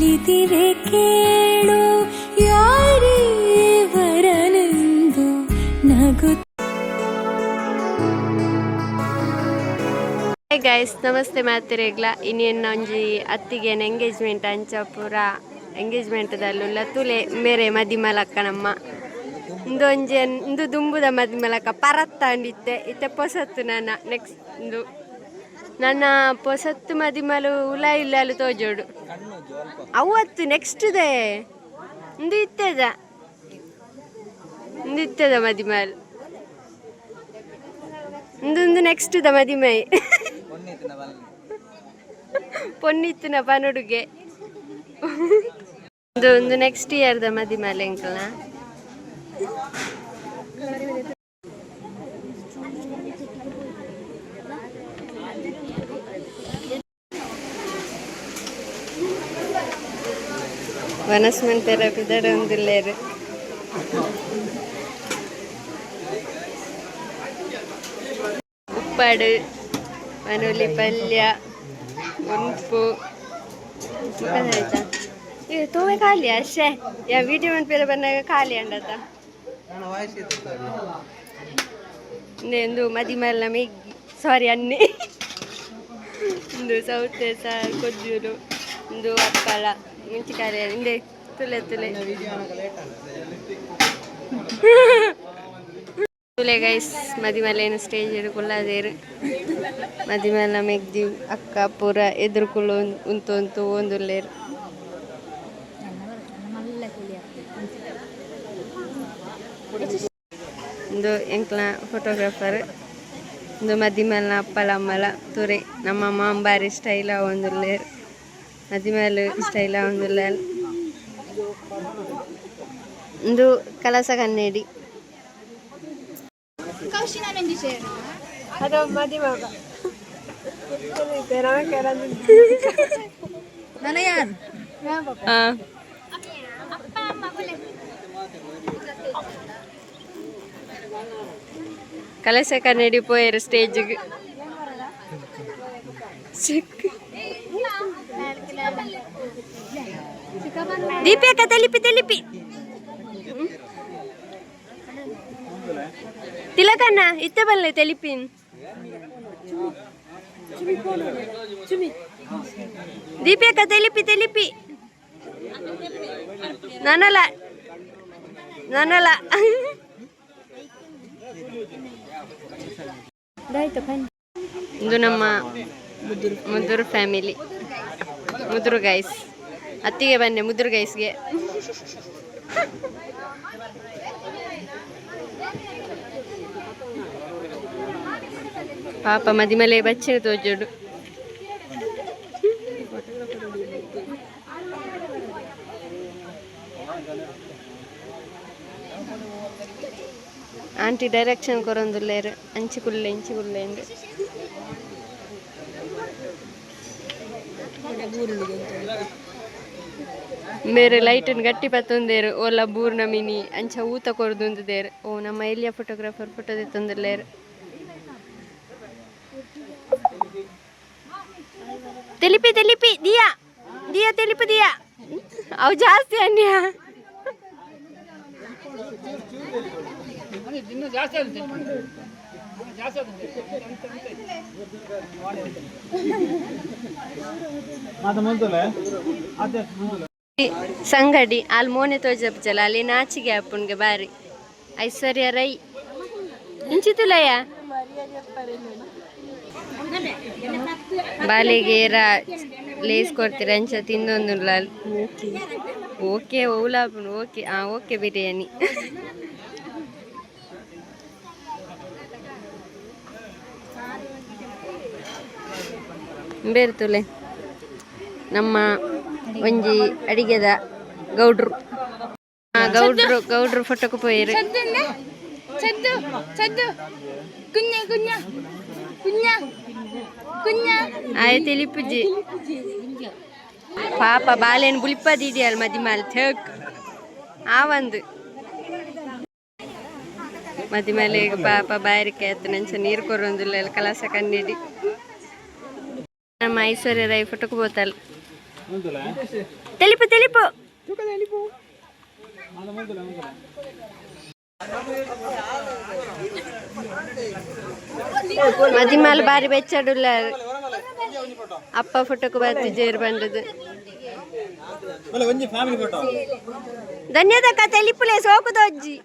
ನಲಿದಿವೆ ಕೇಳು ಯಾರೇ ವರನೆಂದು ನಗು ಗೈಸ್ ನಮಸ್ತೆ ಮಾತಿರೇಗ್ಲ ಇನ್ನೇನು ಒಂಜಿ ಅತ್ತಿಗೆನ ಎಂಗೇಜ್ಮೆಂಟ್ ಅಂಚ ಪೂರ ಎಂಗೇಜ್ಮೆಂಟ್ದಲ್ಲುಲ್ಲ ತುಲೆ ಮೇರೆ ಮದಿಮಲಕ್ಕ ನಮ್ಮ ಇಂದು ಇಂದು ದುಂಬುದ ಮದಿಮಲಕ್ಕ ಪರತ್ತ ಅಂಡಿತ್ತೆ ಇತ್ತೆ ಪೊಸತ್ತು ನನ್ನ ನೆಕ್ಸ್ಟ್ ಇಂದು ನನ್ನ ಪೊಸತ್ತು ಮದಿಮಲು ಉಲ ಇಲ್ಲಲು ತೋಜೋಡು. ಅವತ್ತು ನೆಕ್ಸ್ಟ್ ದೇ. ಇತ್ತದ ಇತ್ತದ ಮದಿಮಲ್ ಇಂದೊಂದು ನೆಕ್ಸ್ಟ್ ದ ಮದಿಮೈ ಪೊನ್ನಿತ್ತಿನ ಪನುಡುಗೆ. ಒಂದು ಒಂದು ನೆಕ್ಸ್ಟ್ ಇಯರ್ ದ ಮದಿಮಲೆ ಅಂಕಲ್ನ. ಥೆರಪಿ ದಡ ಒಂದಿಲ್ಲೇರು ಉಪ್ಪಾಡು, ಮನುಲಿ ಪಲ್ಯ, ಉಂಪು. ಆಯ್ತಾ? ಇದು ತೂವೆ ಖಾಲಿ ಅಷ್ಟೇ. ಯಾ ವಿಡಿಯೋ ಮನ್ಪೇರ ಬಂದಾಗ ಖಾಲಿ ಅಂಡತ ಇನ್ನೊಂದು ಮದಿ ಮೇಲೆ ಮೆಗ್ಗಿ. ಸಾರಿ ಅನ್ನಿ. ಒಂದು ಸೌತೆ ಸಾರು ಕೊಜ್ಜೂರು ಒಂದು ಮೆಣಸಿಕಾಯಿ ಹಿಂದೆ ತುಲೆ ತುಲೆ. ತುಲೆ ಗೈಸ್ ಮದಿ ಮೇಲೆ ಏನು ಸ್ಟೇಜ್ ಹಿಡ್ಕೊಳ್ಳೋದೇರು ಮದಿ ಮೇಲೆ ಮೆಗ್ದಿ, ಅಕ್ಕ, ಪೂರ ಎದುರುಕೊಳ್ಳು, ಉಂತು ಉಂತು ಒಂದುಲ್ಲೇರು ಒಂದು ಎಂಕ್ಲ ಫೋಟೋಗ್ರಾಫರ್ ಒಂದು ಮದಿ ಮೇಲಿನ ಅಪ್ಪಲ ಅಮ್ಮಲ, ತುರೆ. ನಮ್ಮ ಅಮ್ಮ ಅಂಬಾರಿ ಸ್ಟೈಲ ಒಂದುಲ್ಲೇರು ಮದಿ ಮೇಲೆ ಸ್ಟೈಲ ಒಂದುಲ್ಲ ಒಂದು ಕಲಸ ಕನ್ನಡಿ ಅದು ಮದಿ ಮಗ ಹಾಂ ಕಲಸ ಕನ್ನಡಿ ಪೋಯರು ಸ್ಟೇಜಿಗೆ ದೀಪಿ ಅಕ್ಕ ತಲಿಪಿ ತಲಿಪಿ. ತಿಲಕಣ್ಣ ಇತ್ತೆ ಬಲ್ಲೆ ತೆಲಿಪಿನ್ ದೀಪಿ ಅಕ್ಕ ತೆಲಿಪಿ. ತೆಲಿಪಿ ನನಲ ನನಲ ಇದು ನಮ್ಮ ಮುದ್ದೂರು ಫ್ಯಾಮಿಲಿ ಮುದುರು ಗೈಸ್ ಅತ್ತಿಗೆ ಬನ್ನಿ, ಮುದ್ರು ಗೈಸ್ಗೆ ಪಾಪ ಮದಿಮಲೆ ಬಚ್ಚಿನ ತೋಜೋಡು. ಆಂಟಿ ಡೈರೆಕ್ಷನ್ ಕೊರೊಂದುಲ್ಲೇರು ಅಂಚಿ ಕುಲ್ಲೆ ಇಂಚಿ ಬೇರೆ ಲೈಟನ್ ಗಟ್ಟಿ ಪತ್ತೊಂದೇರು ಓಲ ಬೂರ್ನ ಮಿನಿ ಅಂಚ ಊತ ಕೊರದೊಂದುದೇರು ಓ ನಮ್ಮ ಎಲ್ಲಿಯ ಫೋಟೋಗ್ರಾಫರ್ ಫೋಟೋ ತೆತ್ತೊಂದುಲ್ಲೇರು ತೆಲಿಪಿ ತೆಲಿಪಿ ದಿಯಾ ದಿಯಾ ತೆಲಿಪಿ ದಿಯಾ ಅವು ಜಾಸ್ತಿ ಅನ್ಯ ಸಂಗಡಿ ಅಲ್ಲಿ ಮೋನೆ ತೋಜಪ್ಪಲ್ಲ ಅಲ್ಲಿ ನಾಚಿಗೆ ಅಪ್ಪನ್ಗೆ ಬಾರಿ. ಐಶ್ವರ್ಯ ರೈ ಇಂಚಿತುಲಯ್ಯ ಬಾಲಿಗೆ ಲೇಸ್ ಕೊಡ್ತೀರ ಅಂಚ ತಿಂದೊಂದು ಓಕೆ ಓಲಾಪನ್ ಓಕೆ, ಆ, ಓಕೆ ಬಿರಿಯಾನಿ. ಬೇರ್ತುಲೆ ನಮ್ಮ ಒಂಜಿ ಅಡಿಗೆದ ಗೌಡ್ರು. ಗೌಡ್ರು ಗೌಡ್ರು ಫೋಟೋಕ್ಕೆ ಪೋಯಿರಿ. ಆಯ್ತು ತಿಳಿಪುಜಿ ಪಾಪ ಬಾಲೆನ್ ಬುಳಿಪದಿದೆಯಲ್ಲ ಮದಿ ಮಾಲ್ ಥಕ್. ಆ ಒಂದು. ಮದಿ ಮೇಲೆ ಪಾಪ ಬಾಯರಿಕೆ ಆಯ್ತು. ನಂಚ ನೀರು ಕೊರೊಂದಿಲ್ಲ ಕಲಾಸ ಕಣ್ಣಿಡಿ. ನಮ್ಮ ಐಶ್ವರ್ಯ ರೈ ಫೋಟೋಕ್ಕೆ ಹೋತಲ್ಲ తెలుపు తెలుపు ಮದಿಮಾಲ್ ಬಾರಿ ಬೆಚ್ಚಡುಲ್ಲ ಅಪ್ಪ ಫೋಟೋಕ್ಕೆ ಬರ್ತಿ ಜೇರು ಬಂದದ್ದು ಒಂಜಿ ಫ್ಯಾಮಿಲಿ ಫೋಟೋ ಧನ್ಯದಕ್ಕ ತೆಲಿಪುಲೆ ಸೋಕುದೊಜ್ಜಿ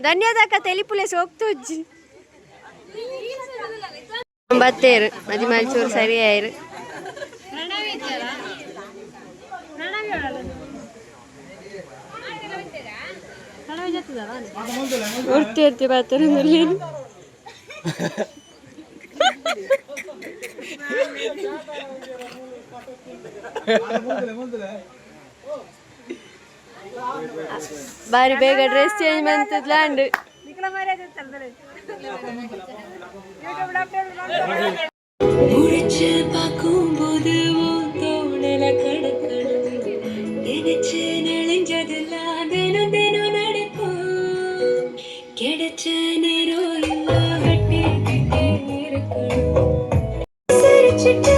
ಧನ್ಯದಕ್ಕ ತೆಲಿಪುಲೆ ಸೋಕ್ತೊಜ್ಜಿ ಬತ್ತೇರು ಮದಿಮಾಲ್ ಚೂರು ಸರಿ ಆಯ್ರು ಉರ್ತಿ ಇರ್ತಿ ಬರ್ತಾರೆ ಬಾರಿ ಬೇಗ ಡ್ರೆಸ್ ಚೇಂಜ್ ಮಾಡ್ತದ್ಲಾಂಡ್ உழைச்சு பார்க்கும் போது தோணல கடக்கணும் நினைச்சு நெளிஞ்சதெல்லாம் தினம் தினம் நடக்கும். கிடைச்ச நேரம் எல்லாம் வெட்டிக்கிட்டே இருக்கணும். சிரிச்சிட்டு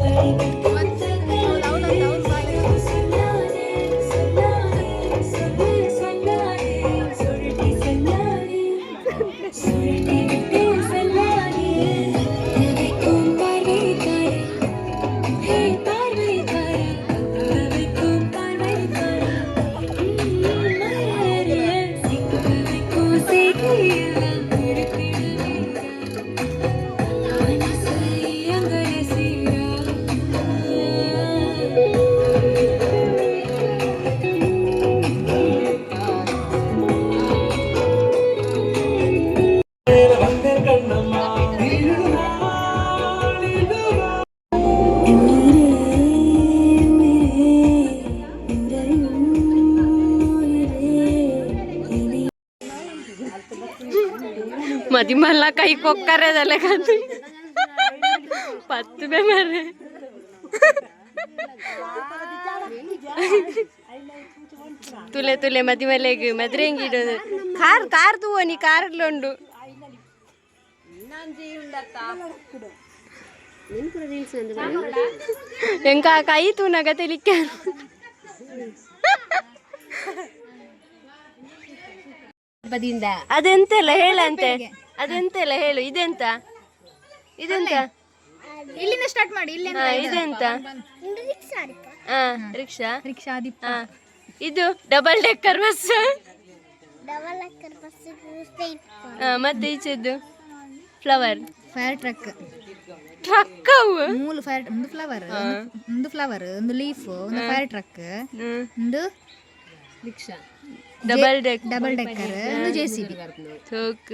baby. What's it? മതി മല്ല കൈ കൊക്കറേതല്ലേ കത്തി പത്ത് പേരെ തുലെ തുലെ മതി മലേക്ക് മധുരം കീടുന്നു കാർ കാർ തൂവനി കാറിലുണ്ട് എങ്കാ കൈ തൂനക തെളിക്കാൻ ತೆಲಿಕ್ಕ ಅದೆಂತೆಲ್ಲ ಹೇಳಂತೆ ಅದೆಂತೆಲ್ಲ ಹೇಳು ಇದೆಂತ? ಇದೆಂತ? ಇಲ್ಲಿಂದ ಸ್ಟಾರ್ಟ್ ಮಾಡಿ ಇಲ್ಲಿ ಹಾ ಇದೆಂತ? ರಿಕ್ಷಾ ರಿಕ್ಷಾ ರಿಕ್ಷಾ ದೀಪ. ಹಾ ಇದು ಡಬಲ್ ಡೆಕ್ಕರ್ ಬಸ್ ಹಾ ಮತ್ತೆ ಈಚೆದ್ದು ಫ್ಲವರ್ ಫೈರ್ ಟ್ರಕ್ ಟ್ರಕ್ ಅವು? ಮೂಲು ಫೈರ್ ಒಂದು ಫ್ಲವರ್ ಒಂದು ಫ್ಲವರ್ ಒಂದು ಲೀಫ್ ಒಂದು ಫೈರ್ ಟ್ರಕ್ ಒಂದು double double deck double decker JCB choke